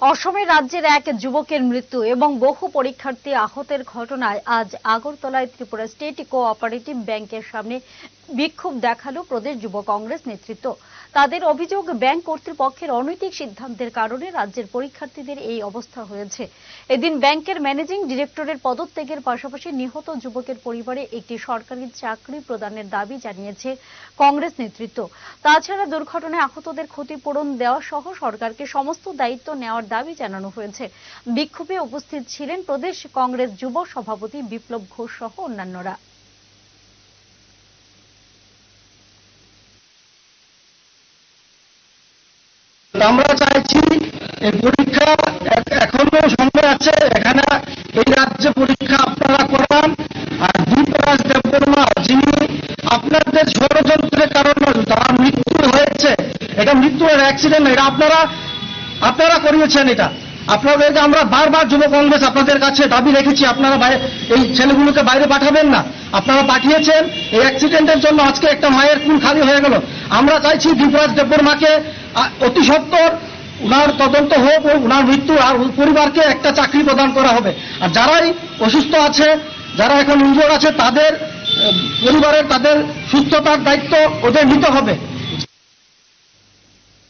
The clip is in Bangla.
অসমে রাজ্যের এক যুবকের মৃত্যু এবং বহু পরীক্ষার্থী আহতের ঘটনায় আজ আগরতলায় ত্রিপুরা স্টেট কোঅপারেটিভ ব্যাংকের সামনে বিক্ষোভ দেখাল প্রদেশ যুব কংগ্রেস নেতৃত্ব। তাদের অভিযোগ, ব্যাংক কর্তৃপক্ষের অনৈতিক সিদ্ধান্তের কারণে রাজ্যের পরীক্ষার্থীদের এই অবস্থা হয়েছে। এদিন ব্যাংকের ম্যানেজিং ডিরেক্টরের পদত্যাগের পাশাপাশি নিহত যুবকের পরিবারে একটি সরকারি চাকরি প্রদানের দাবি জানিয়েছে কংগ্রেস নেতৃত্ব। তাছাড়া দুর্ঘটনায় আহতদের ক্ষতিপূরণ দেওয়া সহ সরকারকে সমস্ত দায়িত্ব নেওয়ার দাবি জানানো হয়েছে। বিক্ষোভে উপস্থিত ছিলেন প্রদেশ কংগ্রেস যুব সভাপতি বিপ্লব ঘোষ সহ অন্যান্যরা। আমরা চাইছি এই পরীক্ষা এখনও সময় আছে। এখানে এই রাজ্যে পরীক্ষা আপনারা করান। আর দীপরাজ দেববর্মা, যিনি আপনাদের ষড়যন্ত্রের কারণে তার মৃত্যু হয়েছে, এটা মৃত্যু অ্যাক্সিডেন্ট এটা আপনারা আপনারা করিয়েছেন এটা। আপনাদেরকে আমরা বারবার যুব কংগ্রেস আপনাদের কাছে দাবি রেখেছি, আপনারা এই ছেলেগুলোকে বাইরে পাঠাবেন না। আপনারা পাঠিয়েছেন, এই অ্যাক্সিডেন্টের জন্য আজকে একটা মায়ের কুল খালি হয়ে গেল। আমরা চাইছি দীপরাজ দেববর্মাকে অতি সত্বর উনার তদন্ত হোক উনার মৃত্যু আর পরিবারকে একটা চাকরি প্রদান করা হবে। আর যারাই অসুস্থ আছে, যারা এখন ইনজোর আছে, তাদের পরিবারের তাদের সুস্থতার দায়িত্ব ওদের নিতে হবে।